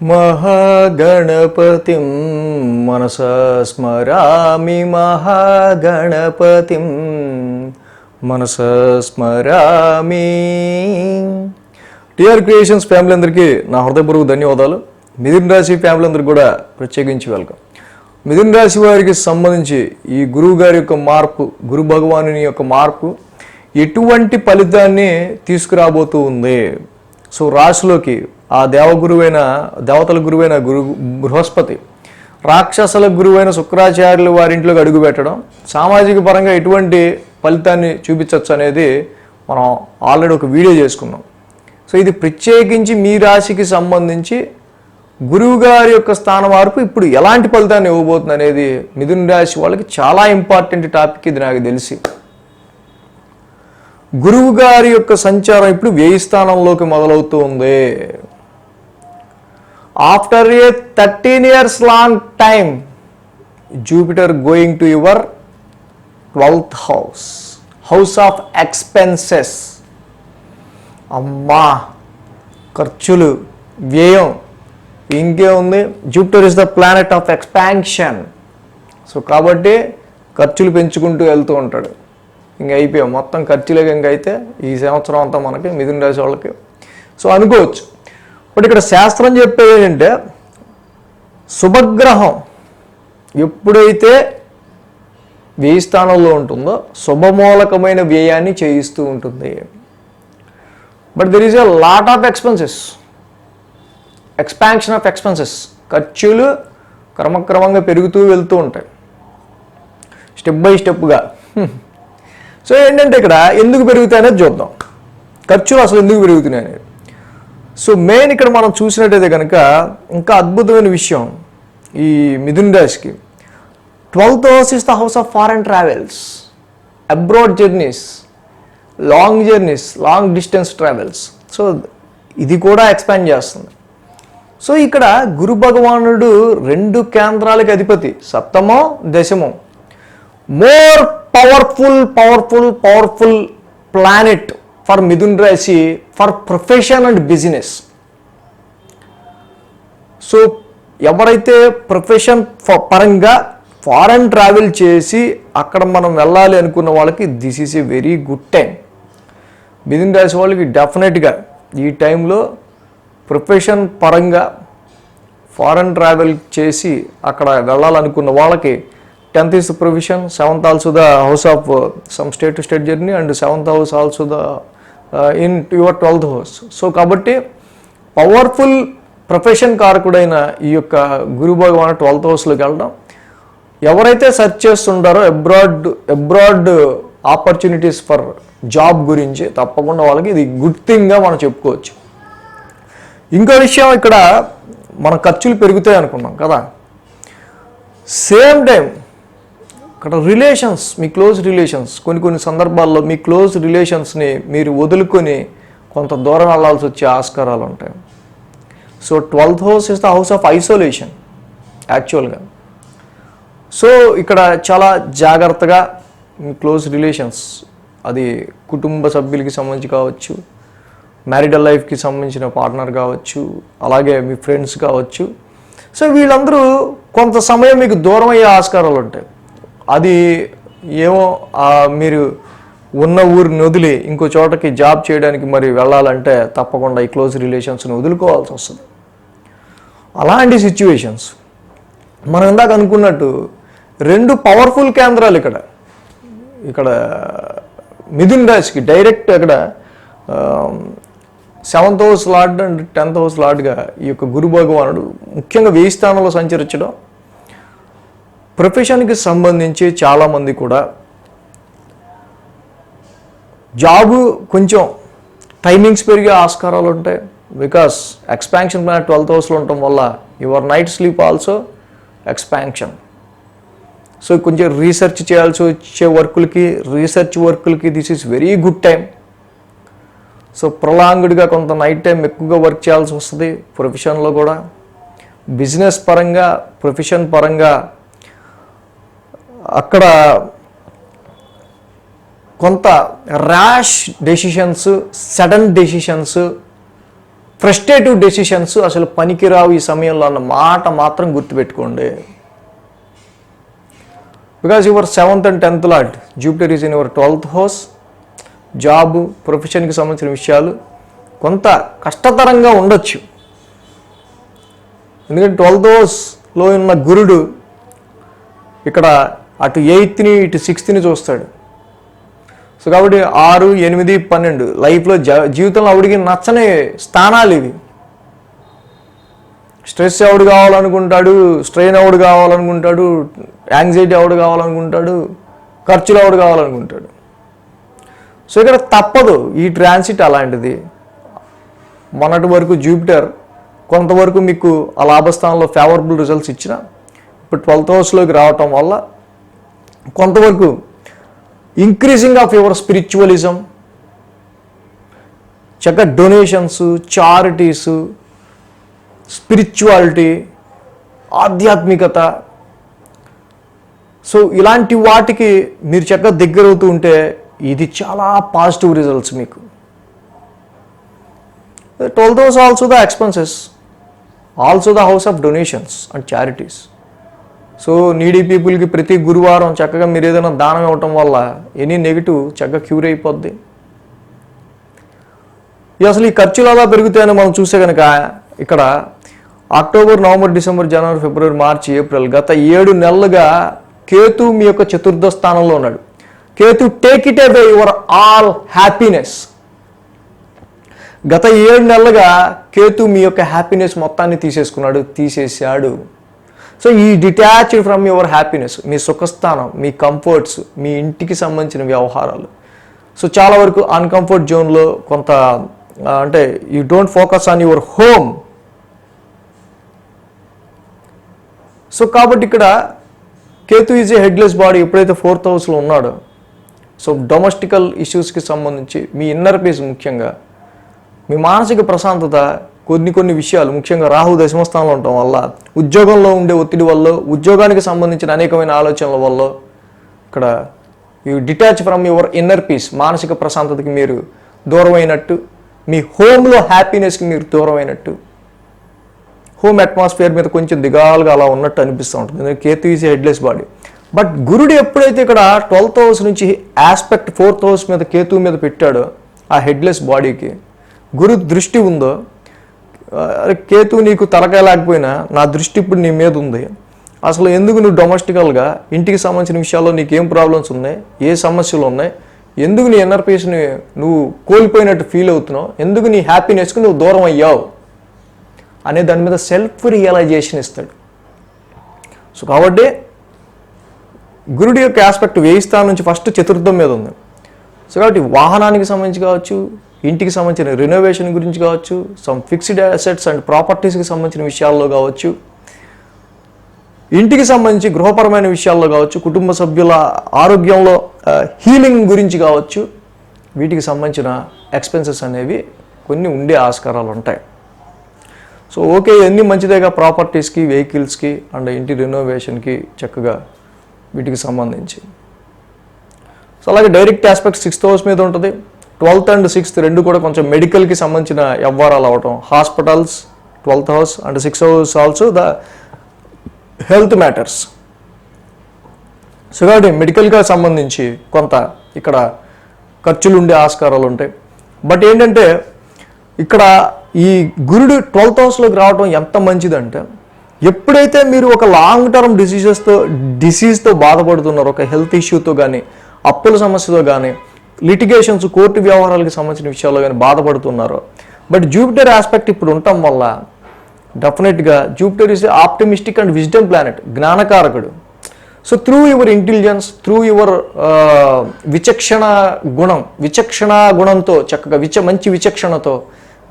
మహాగణపతిం మనస స్మరామి మహాగణపతిం మనసా స్మరామి. టిఆర్ క్రియేషన్స్ ఫ్యామిలీ అందరికీ నా హృదయపూర్వక ధన్యవాదాలు. మిథున్ రాశి ఫ్యామిలీ అందరికీ కూడా ప్రత్యేకించి వెల్కమ్ మిథున్ రాశి వారికి సంబంధించి ఈ గురువు గారి యొక్క మార్పు గురు భగవానుని యొక్క మార్పు ఎటువంటి ఫలితాన్ని తీసుకురాబోతూ ఉంది? సో రాశిలోకి ఆ దేవగురువైన దేవతల గురువైన గురు బృహస్పతి రాక్షసుల గురువైన శుక్రాచార్యులు వారింట్లోకి అడుగు పెట్టడం సామాజిక పరంగా ఎటువంటి ఫలితాన్ని చూపించవచ్చు అనేది మనం ఆల్రెడీ ఒక వీడియో చేసుకున్నాం. సో ఇది ప్రత్యేకించి మీ రాశికి సంబంధించి గురువు గారి యొక్క స్థాన మార్పు ఇప్పుడు ఎలాంటి ఫలితాన్ని ఇవ్వబోతుంది అనేది మిథున రాశి వాళ్ళకి చాలా ఇంపార్టెంట్ టాపిక్ ఇది నాకు తెలిసి. గురువు గారి యొక్క సంచారం ఇప్పుడు వ్యయ స్థానంలోకి మొదలవుతూ ఉంది after a thirteen years long time Jupiter going to your twelfth house house of expenses అమ్మా ఖర్చులు వ్యయం. ఇంకే ఉంది. Jupiter is the planet of expansion so కాబట్టి ఖర్చులు పెంచుకుంటూ వెళ్తూ ఉంటాడు. ఇంక అయిపోయాం. మొత్తం ఖర్చులే ఇంకైతే అయితే ఈ సంవత్సరం అంతా మనకి మిథున రాశి వాళ్ళకి. సో అనుకోవచ్చు. బట్ ఇక్కడ శాస్త్రం చెప్పేది ఏంటంటే శుభగ్రహం ఎప్పుడైతే వ్యయ స్థానంలో ఉంటుందో శుభమూలకమైన వ్యయాన్ని చేయిస్తూ ఉంటుంది. But there is a lot of expenses expansion of expenses ఖర్చులు క్రమక్రమంగా పెరుగుతూ వెళ్తూ ఉంటాయి. స్టెప్ బై స్టెప్గా సో ఏంటంటే ఇక్కడ ఎందుకు పెరుగుతాయనేది చూద్దాం. ఖర్చులు అసలు ఎందుకు పెరుగుతున్నాయి అనేది. సో మెయిన్ ఇక్కడ మనం చూసినట్టయితే కనుక ఇంకా అద్భుతమైన విషయం ఈ మిథున్ రాశికి. Twelfth house is the house of foreign travels abroad journeys long journeys long distance travels so ఇది కూడా ఎక్స్పాండ్ చేస్తుంది. సో ఇక్కడ గురు భగవానుడు రెండు కేంద్రాలకి అధిపతి. సప్తమో దశమో. More powerful powerful powerful planet for Mithun రాశి for profession and business so ఎవరైతే ప్రొఫెషన్ పరంగా ఫారెన్ ట్రావెల్ చేసి అక్కడ మనం వెళ్ళాలి అనుకున్న వాళ్ళకి this is a very good time Mithun రాశి వాళ్ళకి డెఫినెట్గా ఈ టైంలో ప్రొఫెషన్ పరంగా ఫారెన్ ట్రావెల్ చేసి అక్కడ వెళ్ళాలనుకున్న వాళ్ళకి tenth is profession seventh also the house of some state to state journey and seventh house also the in your twelfth house so కాబట్టి పవర్ఫుల్ ప్రొఫెషన్ కారకుడైన ఈ యొక్క గురు భగవాన్ ట్వెల్త్ హౌస్లోకి వెళ్ళడం ఎవరైతే search చేస్తుంటారో abroad abroad opportunities for job గురించి తప్పకుండా వాళ్ళకి ఇది గుడ్ థింగ్గా మనం చెప్పుకోవచ్చు. ఇంకో విషయం ఇక్కడ మన ఖర్చులు పెరుగుతాయి అనుకున్నాం కదా. సేమ్ టైం అక్కడ రిలేషన్స్ మీ క్లోజ్ రిలేషన్స్ కొన్ని కొన్ని సందర్భాల్లో మీ క్లోజ్ రిలేషన్స్ని మీరు వదులుకొని కొంత దూరం వెళ్ళాల్సి వచ్చే ఆస్కారాలు ఉంటాయి. So twelfth house is the house of isolation యాక్చువల్గా సో ఇక్కడ చాలా జాగ్రత్తగా మీ క్లోజ్ రిలేషన్స్ అది కుటుంబ సభ్యులకి సంబంధించి కావచ్చు మ్యారిడల్ లైఫ్కి సంబంధించిన పార్ట్నర్ కావచ్చు అలాగే మీ ఫ్రెండ్స్ కావచ్చు. సో వీళ్ళందరూ కొంత సమయం మీకు దూరం అయ్యే ఆస్కారాలు ఉంటాయి. అది ఏమో మీరు ఉన్న ఊరిని వదిలి ఇంకో చోటకి జాబ్ చేయడానికి మరి వెళ్ళాలంటే తప్పకుండా ఈ క్లోజ్ రిలేషన్స్ని వదులుకోవాల్సి వస్తుంది. అలాంటి సిచ్యువేషన్స్ మనం ఇందాక అనుకున్నట్టు రెండు పవర్ఫుల్ కేంద్రాలు ఇక్కడ. ఇక్కడ మిథున్ రాశికి డైరెక్ట్ అక్కడ seventh house lord and tenth house లార్డ్గా ఈ యొక్క గురు భగవానుడు ముఖ్యంగా వెయ్యి స్థానంలో సంచరించడం ప్రొఫెషన్కి సంబంధించి చాలామంది కూడా జాబు కొంచెం టైమింగ్స్ పెరిగే ఆస్కారాలు ఉంటాయి. బికాస్ ఎక్స్పాన్షన్ ప్లాన్ ట్వెల్త్ హౌస్లో ఉండటం వల్ల your night sleep also expansion so కొంచెం రీసెర్చ్ చేయాల్సి వచ్చే వర్కులకి research వర్కులకి this is very good time so ప్రొలాంగ్డ్గా కొంత నైట్ టైం ఎక్కువగా వర్క్ చేయాల్సి వస్తుంది ప్రొఫెషన్లో కూడా. బిజినెస్ పరంగా ప్రొఫెషన్ పరంగా అక్కడ కొంత rash decisions sudden decisions frustrative decisions అసలు పనికిరావు ఈ సమయంలో అన్న మాట మాత్రం గుర్తుపెట్టుకోండి. Because your seventh and tenth lord Jupiter is in your twelfth house job ప్రొఫెషన్కి సంబంధించిన విషయాలు కొంత కష్టతరంగా ఉండొచ్చు. ఎందుకంటే ట్వెల్త్ హౌస్లో ఉన్న గురుడు ఇక్కడ అటు ఎయిత్ని ఇటు సిక్స్త్ని చూస్తాడు. సో కాబట్టి ఆరు ఎనిమిది పన్నెండు లైఫ్లో జ జీవితంలో ఆవిడికి నచ్చని స్థానాలు ఇవి. స్ట్రెస్ ఎవడు కావాలనుకుంటాడు స్ట్రెయిన్ ఎవడు కావాలనుకుంటాడు యాంగ్జైటీ ఎవడు కావాలనుకుంటాడు ఖర్చులు ఎవడు కావాలనుకుంటాడు. సో ఇక్కడ తప్పదు ఈ ట్రాన్సిట్ అలాంటిది. మొన్నటి వరకు జూపిటర్ కొంతవరకు మీకు ఆ లాభస్థానంలో ఫేవరబుల్ రిజల్ట్స్ ఇచ్చిన ఇప్పుడు ట్వెల్త్ హౌస్లోకి రావటం వల్ల కొంతవరకు ఇంక్రీజింగ్ ఆఫ్ యువర్ స్పిరిచువలిజం చక్క డొనేషన్స్ చారిటీస్ స్పిరిచువాలిటీ ఆధ్యాత్మికత. సో ఇలాంటి వాటికి మీరు చక్కగా దగ్గరవుతూ ఉంటే ఇది చాలా పాజిటివ్ రిజల్ట్స్ మీకు. Twelfth house also the expenses also the house of donations and charities so needy పీపుల్కి ప్రతి గురువారం చక్కగా మీరు ఏదైనా దానం ఇవ్వటం వల్ల ఎనీ నెగిటివ్ చక్కగా క్యూర్ అయిపోద్ది. అసలు ఈ ఖర్చులు అలా పెరుగుతాయని మనం చూసే కనుక ఇక్కడ అక్టోబర్ నవంబర్ డిసెంబర్ జనవరి ఫిబ్రవరి మార్చి ఏప్రిల్ గత ఏడు నెలలుగా కేతు మీ యొక్క చతుర్థ స్థానంలో ఉన్నాడు. Ketu take it away your all happiness గత ఏడు నెలలుగా కేతు మీ యొక్క హ్యాపీనెస్ మొత్తాన్ని తీసేసుకున్నాడు తీసేశాడు. సో ఈ డిటాచ్డ్ ఫ్రమ్ యువర్ హ్యాపీనెస్ మీ సుఖస్థానం మీ కంఫర్ట్స్ మీ ఇంటికి సంబంధించిన వ్యవహారాలు. సో చాలా వరకు అన్కంఫర్ట్ జోన్లో కొంత అంటే you don't focus on your home so కాబట్టి ఇక్కడ Ketu is a headless body ఎప్పుడైతే ఫోర్త్ హౌస్లో ఉన్నాడో సో డొమెస్టికల్ ఇష్యూస్కి సంబంధించి మీ ఇన్నర్ పీస్ ముఖ్యంగా మీ మానసిక ప్రశాంతత కొన్ని కొన్ని విషయాలు ముఖ్యంగా రాహు దశమస్థానంలో ఉండటం వల్ల ఉద్యోగంలో ఉండే ఒత్తిడి వల్ల ఉద్యోగానికి సంబంధించిన అనేకమైన ఆలోచనల వల్ల ఇక్కడ you detach from your inner peace మానసిక ప్రశాంతతకి మీరు దూరమైనట్టు మీ హోమ్లో హ్యాపీనెస్కి మీరు దూరమైనట్టు. హోమ్ అట్మాస్ఫియర్ మీద కొంచెం దిగాలుగా అలా ఉన్నట్టు అనిపిస్తూ ఉంటుంది. Ketu is headless body but గురుడు ఎప్పుడైతే ఇక్కడ ట్వెల్త్ హౌస్ నుంచి ఆస్పెక్ట్ ఫోర్త్ హౌస్ మీద కేతు మీద పెట్టాడో ఆ హెడ్లెస్ బాడీకి గురు దృష్టి ఉందో కేతు నీకు తలకాయ లేకపోయినా నా దృష్టి ఇప్పుడు నీ మీద ఉంది. అసలు ఎందుకు నువ్వు డొమెస్టికల్గా ఇంటికి సంబంధించిన విషయాల్లో నీకు ఏం ప్రాబ్లమ్స్ ఉన్నాయి? ఏ సమస్యలు ఉన్నాయి? ఎందుకు నీ ఎన్ఆర్పిఎస్ని నువ్వు కోల్పోయినట్టు ఫీల్ అవుతున్నావు? ఎందుకు నీ హ్యాపీనెస్కి నువ్వు దూరం అయ్యావు? అనే దాని మీద సెల్ఫ్ రియలైజేషన్ ఇస్తాడు. సో కాబట్టి గురుడి యొక్క ఆస్పెక్ట్ వేయి స్థానం నుంచి ఫస్ట్ చతుర్థం మీద ఉంది. సో కాబట్టి వాహనానికి సంబంధించి కావచ్చు ఇంటికి సంబంధించిన రినోవేషన్ గురించి కావచ్చు సమ్ ఫిక్స్డ్ అసెట్స్ అండ్ ప్రాపర్టీస్కి సంబంధించిన విషయాల్లో కావచ్చు ఇంటికి సంబంధించి గృహపరమైన విషయాల్లో కావచ్చు కుటుంబ సభ్యుల ఆరోగ్యంలో హీలింగ్ గురించి కావచ్చు వీటికి సంబంధించిన ఎక్స్పెన్సెస్ అనేవి కొన్ని ఉండే ఆస్కారాలు ఉంటాయి. సో ఓకే ఎన్ని మంచిదేగా ప్రాపర్టీస్కి వెహికల్స్కి అండ్ ఇంటి రినోవేషన్కి చక్కగా వీటికి సంబంధించి. సో అలాగే డైరెక్ట్ ఆస్పెక్ట్ సిక్స్త్ హౌస్ మీద ఉంటుంది. ట్వెల్త్ అండ్ సిక్స్త్ రెండు కూడా కొంచెం మెడికల్కి సంబంధించిన వ్యవహారాలు అవటం. Hospitals twelfth house and sixth house also the health matters so కాబట్టి మెడికల్గా సంబంధించి కొంత ఇక్కడ ఖర్చులు ఉండే ఆస్కారాలు ఉంటాయి. బట్ ఏంటంటే ఇక్కడ ఈ గురుడు ట్వెల్త్ హౌస్లోకి రావడం ఎంత మంచిదంటే ఎప్పుడైతే మీరు ఒక లాంగ్ టర్మ్ డిసీజెస్తో డిసీజ్తో బాధపడుతున్నారో ఒక హెల్త్ ఇష్యూతో కానీ అప్పుల సమస్యతో కానీ లిటిగేషన్స్ కోర్టు వ్యవహారాలకు సంబంధించిన విషయాల్లో కానీ బాధపడుతున్నారు. బట్ జూపిటర్ ఆస్పెక్ట్ ఇప్పుడు ఉండటం వల్ల డెఫినెట్గా Jupiter is optimistic and wisdom planet జ్ఞానకారకుడు. So through your intelligence through your విచక్షణ గుణం విచక్షణ గుణంతో చక్కగా విచ మంచి విచక్షణతో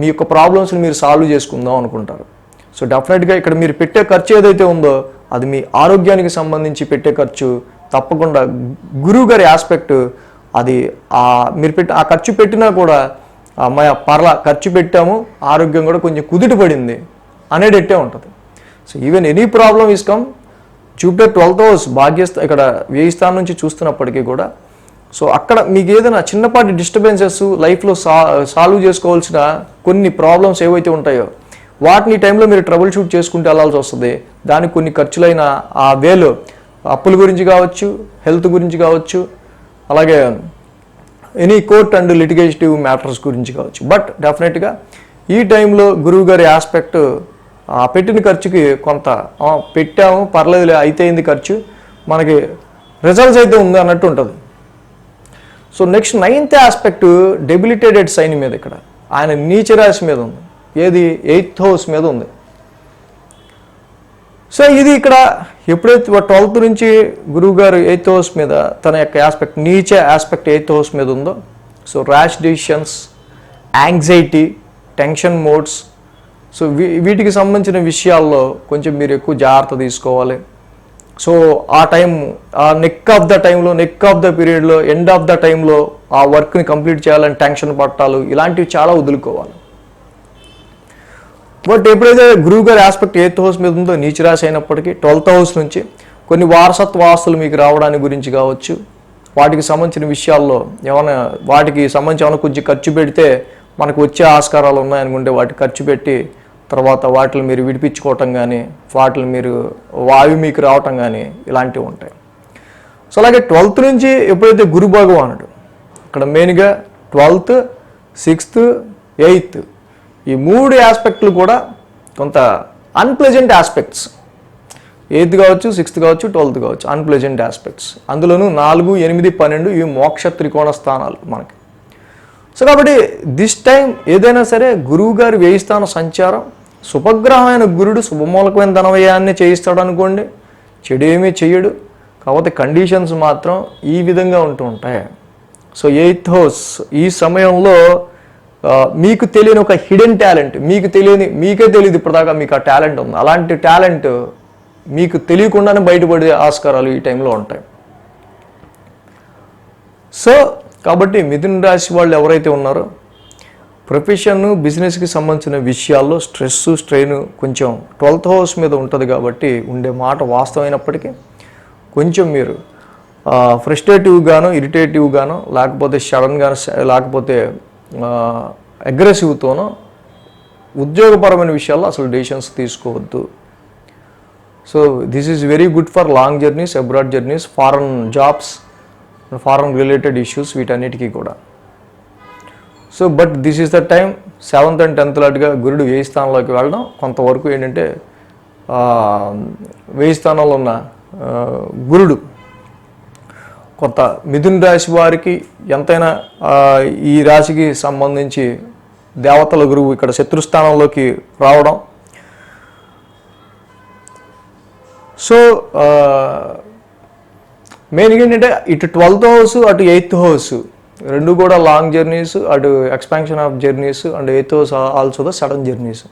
మీ యొక్క ప్రాబ్లమ్స్ని మీరు సాల్వ్ చేసుకుందాం అనుకుంటారు. సో డెఫినెట్గా ఇక్కడ మీరు పెట్టే ఖర్చు ఏదైతే ఉందో అది మీ ఆరోగ్యానికి సంబంధించి పెట్టే ఖర్చు తప్పకుండా గురువు గారి ఆస్పెక్ట్ అది ఆ మీరు పెట్టి ఆ ఖర్చు పెట్టినా కూడా అమ్మాయి పర్ల ఖర్చు పెట్టాము ఆరోగ్యం కూడా కొంచెం కుదుట పడింది అనేటట్టే ఉంటుంది. So even any problem is come Jupiter twelfth house భాగ్యస్థ ఇక్కడ వ్యయస్థానం నుంచి చూస్తున్నప్పటికీ కూడా సో అక్కడ మీకు ఏదైనా చిన్నపాటి డిస్టర్బెన్సెస్ లైఫ్లో సా సాల్వ్ చేసుకోవాల్సిన కొన్ని ప్రాబ్లమ్స్ ఏవైతే ఉంటాయో వాటిని టైంలో మీరు ట్రబుల్ షూట్ చేసుకుంటూ వెళ్ళాల్సి వస్తుంది. దానికి కొన్ని ఖర్చులైన ఆ వేలు అప్పుల గురించి కావచ్చు హెల్త్ గురించి కావచ్చు అలాగే any court and litigative matters గురించి కావచ్చు. బట్ డెఫినెట్గా ఈ టైంలో గురువు గారి ఆస్పెక్ట్ ఆ పెట్టిన ఖర్చుకి కొంత పెట్టాము పర్లేదులే అయితే అయింది ఖర్చు మనకి రిజల్ట్స్ అయితే ఉంది అన్నట్టు ఉంటుంది. So next ninth aspect debilitated sign మీద ఇక్కడ. ఆయన నీచరాశి మీద ఉంది. ఏది? ఎయిత్ హౌస్ మీద ఉంది. సో ఇది ఇక్కడ ఎప్పుడైతే ట్వెల్త్ నుంచి గురువు గారు ఎయిత్ హౌస్ మీద తన యొక్క ఆస్పెక్ట్ నీచే ఆస్పెక్ట్ ఎయిత్ హౌస్ మీద ఉందో so rash decisions anxiety tension moods so we వీటికి సంబంధించిన విషయాల్లో కొంచెం మీరు ఎక్కువ జాగ్రత్త తీసుకోవాలి. సో ఆ టైం ఆ నెక్ ఆఫ్ ద టైంలో నెక్ ఆఫ్ ద పీరియడ్లో ఎండ్ ఆఫ్ ద టైంలో ఆ వర్క్ని కంప్లీట్ చేయాలని టెన్షన్ పట్టాలు ఇలాంటివి చాలా వదులుకోవాలి. బట్ ఎప్పుడైతే గురువు గారి ఆస్పెక్ట్ ఎయిత్ హౌస్ మీద ఉందో నీచరాశి అయినప్పటికీ ట్వెల్త్ హౌస్ నుంచి కొన్ని వారసత్వ ఆస్తులు మీకు రావడానికి గురించి కావచ్చు. వాటికి సంబంధించిన విషయాల్లో ఏమైనా వాటికి సంబంధించి ఏమైనా కొంచెం ఖర్చు పెడితే మనకు వచ్చే ఆస్కారాలు ఉన్నాయనుకుంటే వాటి ఖర్చు పెట్టి తర్వాత వాటిని మీరు విడిపించుకోవటం కానీ వాటిని మీరు వాయు మీకు రావటం కానీ ఇలాంటివి ఉంటాయి. సో అలాగే ట్వెల్త్ నుంచి ఎప్పుడైతే గురు భగవానుడు ఇక్కడ మెయిన్గా ట్వెల్త్ సిక్స్త్ ఎయిత్ ఈ మూడు ఆస్పెక్ట్లు కూడా కొంత అన్ప్లెజెంట్ ఆస్పెక్ట్స్ ఎయిత్ కావచ్చు సిక్స్త్ కావచ్చు ట్వెల్త్ కావచ్చు అన్ప్లెజెంట్ ఆస్పెక్ట్స్ అందులోనూ నాలుగు ఎనిమిది పన్నెండు ఇవి మోక్ష త్రికోణ స్థానాలు మనకి. సో కాబట్టి దిస్ టైం ఏదైనా సరే గురువు గారి వేయిస్తాన సంచారం శుభగ్రహమైన గురుడు శుభమూలకమైన ధనవయాన్ని చేయిస్తాడు అనుకోండి చెడు ఏమీ చెయ్యడు. కాకపోతే కండిషన్స్ మాత్రం ఈ విధంగా ఉంటూ ఉంటాయి. సో ఎయిత్ హౌస్ ఈ సమయంలో మీకు తెలియని ఒక హిడెన్ టాలెంట్ మీకు తెలియని మీకే తెలియదు ఇప్పటిదాకా మీకు ఆ టాలెంట్ ఉంది. అలాంటి టాలెంట్ మీకు తెలియకుండానే బయటపడే ఆస్కారాలు ఈ టైంలో ఉంటాయి. సో కాబట్టి మిథున రాశి వాళ్ళు ఎవరైతే ఉన్నారో ప్రొఫెషన్ బిజినెస్కి సంబంధించిన విషయాల్లో స్ట్రెస్ స్ట్రెయిన్ కొంచెం ట్వెల్త్ హౌస్ మీద ఉంటుంది కాబట్టి ఉండే మాట వాస్తవమైనప్పటికీ కొంచెం మీరు ఫ్రస్ట్రేటివ్గాను ఇరిటేటివ్గాను లేకపోతే సడన్గాను లేకపోతే అగ్రెసివ్తోనో ఉద్యోగపరమైన విషయాల్లో అసలు డెసిషన్స్ తీసుకోవద్దు. So this is very good for long journeys abroad journeys foreign jobs foreign related issues వీటన్నిటికీ కూడా. So but this is the time seventh and tenth లాంటిగా గురుడు వేయి స్థానంలోకి వెళ్ళడం కొంతవరకు ఏంటంటే వేయి స్థానంలో ఉన్న గురుడు కొంత మిథున రాశి వారికి ఎంతైనా ఈ రాశికి సంబంధించి దేవతల గురువు ఇక్కడ శత్రుస్థానంలోకి రావడం. సో మెయిన్గా ఏంటంటే ఇటు ట్వెల్త్ హౌస్ అటు ఎయిత్ హౌస్ రెండు కూడా లాంగ్ జర్నీస్ అటు expansion of journeys and eighth house also the sudden journeys.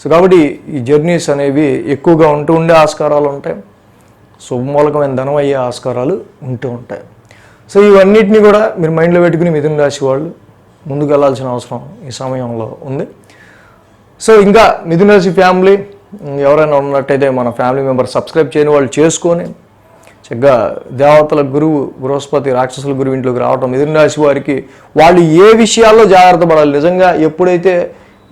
So కాబట్టి ఈ జర్నీస్ అనేవి ఎక్కువగా ఉంటూ ఉండే ఆస్కారాలు ఉంటాయి. శుభమూలకమైన ధనం అయ్యే ఆస్కారాలు ఉంటూ ఉంటాయి. సో ఇవన్నిటిని కూడా మీరు మైండ్లో పెట్టుకుని మిథున రాశి వాళ్ళు ముందుకు వెళ్ళాల్సిన అవసరం ఈ సమయంలో ఉంది. సో ఇంకా మిథున రాశి ఫ్యామిలీ ఎవరైనా ఉన్నట్టయితే మన ఫ్యామిలీ మెంబర్ సబ్స్క్రైబ్ చేయని వాళ్ళు చేసుకొని చక్కగా దేవతల గురువు బృహస్పతి రాక్షసుల గురువు ఇంట్లోకి రావటం మిథున రాశి వారికి వాళ్ళు ఏ విషయాల్లో జాగ్రత్త పడాలి? నిజంగా ఎప్పుడైతే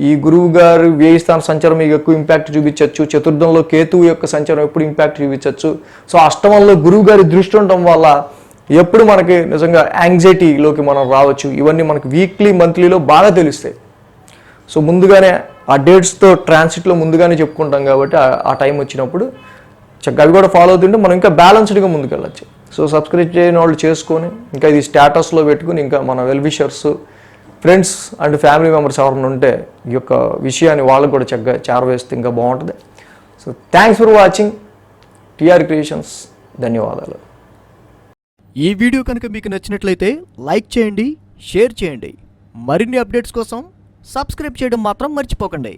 ఈ గురువు గారు వ్యయ స్థాన సంచారం మీకు ఎక్కువ ఇంపాక్ట్ చూపించవచ్చు. చతుర్థంలో కేతువు యొక్క సంచారం ఎప్పుడు ఇంపాక్ట్ చూపించవచ్చు. సో అష్టమంలో గురువు గారి దృష్టి ఉండటం వల్ల ఎప్పుడు మనకి నిజంగా యాంగ్జైటీలోకి మనం రావచ్చు. ఇవన్నీ మనకి వీక్లీ మంత్లీలో బాగా తెలుస్తాయి. సో ముందుగానే ఆ డేట్స్తో ట్రాన్సిట్లో ముందుగానే చెప్పుకుంటాం కాబట్టి ఆ- టైం వచ్చినప్పుడు చక్కగా అవి కూడా ఫాలో అవుతుంటే మనం ఇంకా బ్యాలెన్స్డ్గా ముందుకెళ్ళచ్చు. సో సబ్స్క్రైబ్ చేయని వాళ్ళు చేసుకొని ఇంకా ఇది స్టేటస్లో పెట్టుకుని ఇంకా మన wellwishers friends and family members ఎవరైనా ఉంటే ఈ యొక్క విషయాన్ని వాళ్ళకు కూడా చక్కగా చేరవేస్తే ఇంకా బాగుంటుంది. So thanks for watching TR creations ధన్యవాదాలు. ఈ వీడియో కనుక మీకు నచ్చినట్లయితే లైక్ చేయండి షేర్ చేయండి. మరిన్ని అప్డేట్స్ కోసం సబ్స్క్రైబ్ చేయడం మాత్రం మర్చిపోకండి.